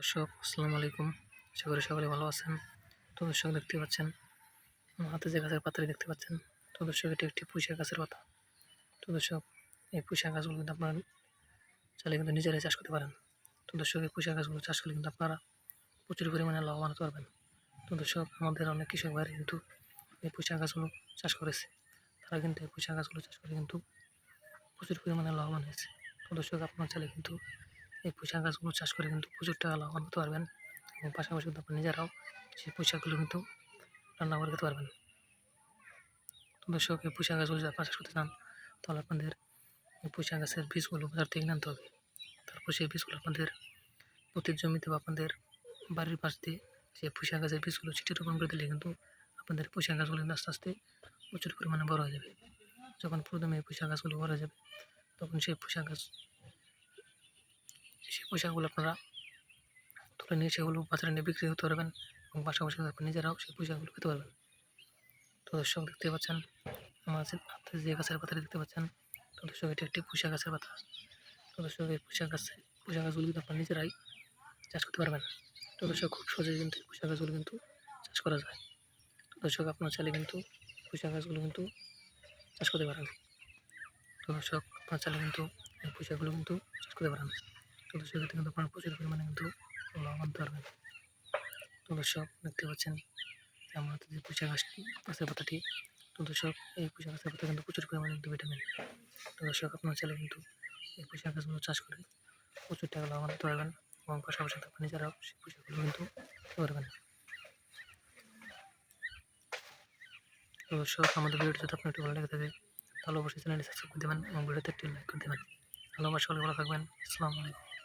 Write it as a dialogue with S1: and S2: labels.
S1: দর্শক, আসসালামু আলাইকুম। আশা করি সকলে ভালো আছেন। তো দর্শক দেখতে পাচ্ছেন হাতে যে গাছের পাতাটি দেখতে পাচ্ছেন, তো দর্শক, এটি একটি পুঁইশাক গাছের পাতা। তো দর্শক, এই পুঁইশাক গাছগুলো কিন্তু আপনারা চাইলে কিন্তু নিজেরাই চাষ করতে পারেন। তো দর্শক, এই পুঁইশাক গাছগুলো চাষ করলে কিন্তু আপনারা প্রচুর পরিমাণে লাভবান হতে পারবেন। তো দর্শক, আমাদের অনেক কৃষক ভাই কিন্তু এই পুঁইশাক গাছগুলো চাষ করেছে। তারা কিন্তু এই পুঁইশাক গাছগুলো চাষ করে কিন্তু প্রচুর পরিমাণে লাভবান হয়েছে। তো দর্শক, আপনার চাইলে কিন্তু এই পোশাক গাছগুলো চাষ করে কিন্তু প্রচুর টাকা লাভবান হতে পারবেন এবং পাশাপাশি কিন্তু আপনার নিজেরাও সেই পোশাকগুলো কিন্তু রান্না করে খেতে পারবেন। দর্শক, এই পোশাক গাছগুলো যদি চাষ করতে চান, তাহলে আপনাদের এই পোশাক গাছের বীজগুলো বাজার থেকে আনতে হবে। তারপর সেই বীজগুলো আপনাদের প্রতি জমিতে বা আপনাদের বাড়ির পাশ দিয়ে সেই পোশাক গাছের বীজগুলো ছিটে রোপণ করে দিলে কিন্তু আপনাদের পোশাক গাছগুলো কিন্তু আস্তে আস্তে প্রচুর পরিমাণে বড় হয়ে যাবে। যখন প্রথমে এই পোশাক গাছগুলো বড় হয়ে যাবে, তখন সেই পোশাক গাছ সেই পোশাকগুলো আপনারা তুলে নিয়ে সেগুলো বাজারে নিয়ে বিক্রি করতে পারবেন এবং পাশাপাশি আপনি নিজেরাও সেই পোশাকগুলো পেতে পারবেন। তো দর্শক দেখতে পাচ্ছেন আমাদের যে গাছের পাতা দেখতে পাচ্ছেন, তো দর্শক এটি একটি পোশাক গাছের পাতা। তো দর্শক এই পোশাক গাছে পোশাক গাছগুলো কিন্তু আপনার নিজেরাই চাষ করতে পারবেন। তো দর্শক খুব সহজে কিন্তু পোশাক গাছগুলো কিন্তু চাষ করা যায়। তো দর্শক আপনার চাইলে কিন্তু পোশাক গাছগুলো কিন্তু চাষ করতে পারেন। তো দর্শক আপনার চাইলে কিন্তু এই পোশাকগুলো কিন্তু চাষ করতে পারেন। তো সেক্ষেত্রে কিন্তু আপনারা প্রচুর পরিমাণে কিন্তু লাভবান পারবেন তো দর্শক, দেখতে পাচ্ছেন আমার যে পুঁচা গাছটি গাছের পাতাটি, তো দর্শক, এই পুঁচা গাছের পাতা কিন্তু প্রচুর পরিমাণে কিন্তু ভিটামিন তো দর্শক, আপনার চাইলে কিন্তু এই পুঁচা গাছগুলো চাষ করে প্রচুর টাকা লাভবান হতে পারবেন এবং পাশাপাশি আপনি নিজেরাও সেই পুঁচাগুলো কিন্তু পারবেন তো দর্শক, আমাদের ভিডিওটি যদি আপনার একটু ভালো লেগে থাকে, তাহলে অবশ্যই চ্যানেলটি সাবস্ক্রাইব করে দেবেন এবং ভিডিওতে একটি লাইক করে দেবেন। ভালোবাসা সকলে ভালো থাকবেন। আসসালামু আলাইকুম।